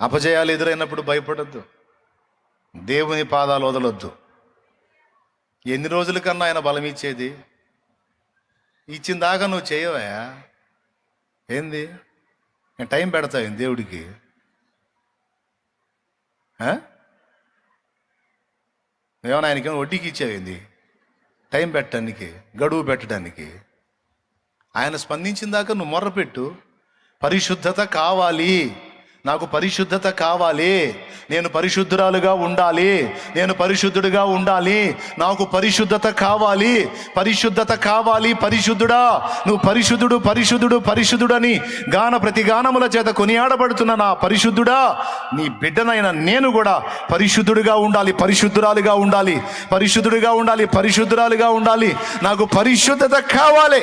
అపజయాలు ఎదురైనప్పుడు భయపడద్దు. దేవుని పాదాలు వదలొద్దు. ఎన్ని రోజుల కన్నా ఆయన బలం ఇచ్చేది ఇచ్చిన దాకా నువ్వు చేయవా ఏంది? నేను టైం పెడతావు దేవుడికి. ఏమన్నా ఆయనకి వడ్డీకి ఇచ్చావేంది టైం పెట్టడానికి గడువు పెట్టడానికి. ఆయన స్పందించిన దాకా నువ్వు మొర్రపెట్టు. పరిశుద్ధత కావాలి. నాకు పరిశుద్ధత కావాలి. నేను పరిశుద్ధురాలుగా ఉండాలి. నేను పరిశుద్ధుడిగా ఉండాలి. నాకు పరిశుద్ధత కావాలి. పరిశుద్ధత కావాలి పరిశుద్ధుడా. నువ్వు పరిశుద్ధుడు పరిశుద్ధుడు పరిశుద్ధుడని గాన ప్రతి గానముల చేత కొనియాడబడుతున్న నా పరిశుద్ధుడా నీ బిడ్డనైన నేను కూడా పరిశుద్ధుడిగా ఉండాలి పరిశుద్ధురాలుగా ఉండాలి పరిశుద్ధుడిగా ఉండాలి పరిశుద్ధురాలుగా ఉండాలి. నాకు పరిశుద్ధత కావాలి.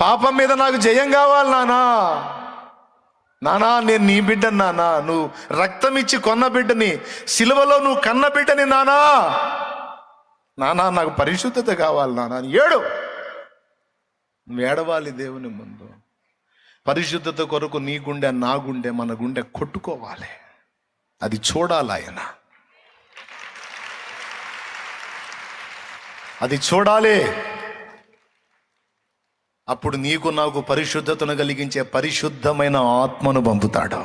పాపం మీద నాకు జయం కావాలి నానా. నానా నేను నీ బిడ్డ నానా. నువ్వు రక్తం ఇచ్చి కొన్న బిడ్డని సిలువలో నువ్వు కన్న బిడ్డని నానా. నానా నాకు పరిశుద్ధత కావాలి నానా. ఏడు. నువ్వు ఏడవాలి దేవుని ముందు. పరిశుద్ధత కొరకు నీ గుండె నా గుండె మన గుండె కొట్టుకోవాలి. అది చూడాలి ఆయన. అది చూడాలి. అప్పుడు నీకు నాకు పరిశుద్ధతను కలిగించే పరిశుద్ధమైన ఆత్మను పంపుతాడు.